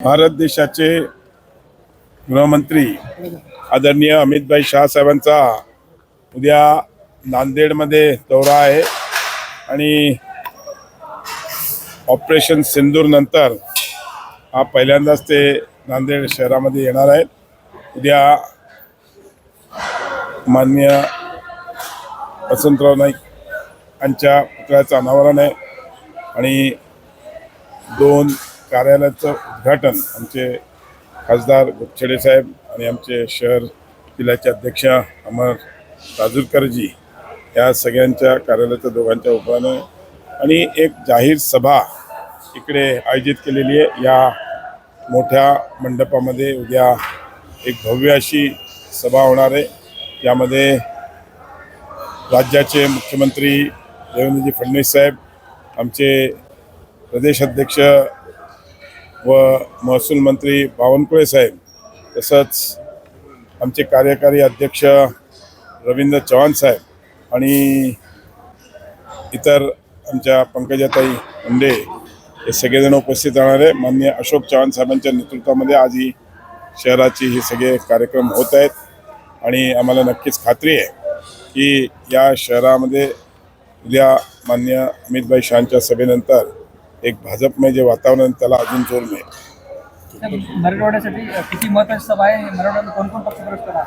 भारत देशाचे गृहमंत्री आदरणीय अमितभाई शाह साहेबांचा उद्या नांदेडमध्ये दौरा आहे आणि ऑपरेशन सिंदूरनंतर हा पहिल्यांदाच ते नांदेड शहरामध्ये येणार आहेत. उद्या माननीय वसंतराव नाईक यांच्या पुतळ्याचं अनावरण आहे आणि दोन कार्यालयाचं उद्घाटन आमचे खासदार गुपछडे साहेब आणि आमचे शहर जिल्ह्याचे अध्यक्ष अमर राजूरकरजी या सगळ्यांच्या कार्यालयाच्या दोघांच्या उपराने आणि एक जाहीर सभा इकडे आयोजित केलेली आहे. या मोठ्या मंडपामध्ये उद्या एक भव्य अशी सभा होणार आहे. यामध्ये राज्याचे मुख्यमंत्री देवेंद्रजी फडणवीस साहेब आमचे प्रदेश अध्यक्ष व महसूल मंत्री बावनकुळे साहेब तसंच आमचे कार्यकारी अध्यक्ष रवींद्र चव्हाण साहेब आणि इतर आमच्या पंकजाताई मुंडे हे सगळेजण उपस्थित राहणार आहे. मान्य अशोक चव्हाण साहेबांच्या नेतृत्वामध्ये आज ही शहराची हे सगळे कार्यक्रम होत आहेत आणि आम्हाला नक्कीच खात्री आहे की या शहरामध्ये उद्या मान्य अमितभाई शहांच्या सभेनंतर एक भाजपमय जे वातावरण आहे, त्याला अजून जोर मिळेल मराठवाड्यासाठी किती महत्वाची सभा आहे? मराठवाड्यात कोण कोण पक्षप्रवेश करा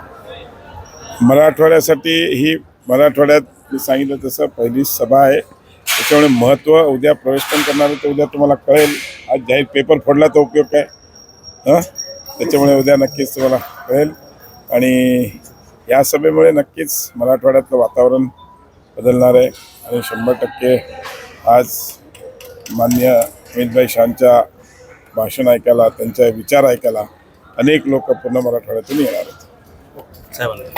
मराठवाड्यासाठी ही मराठवाड्यात मी सांगितलं तसं पहिली सभा आहे. त्याच्यामुळे महत्त्व उद्या प्रवेश पण करणार आहे तर उद्या तुम्हाला कळेल. आज जाहीर पेपर फोडला तर उपयोग काय? हां? त्याच्यामुळे उद्या नक्कीच तुम्हाला कळेल. आणि या सभेमुळे नक्कीच मराठवाड्यातलं वातावरण बदलणार आहे. आणि शंभर टक्के आज मान्य अमितभाई शांच्या भाषण ऐकायला त्यांचा विचार ऐकायला अनेक लोक पूर्ण मराठवाड्यातून येणार आहेत.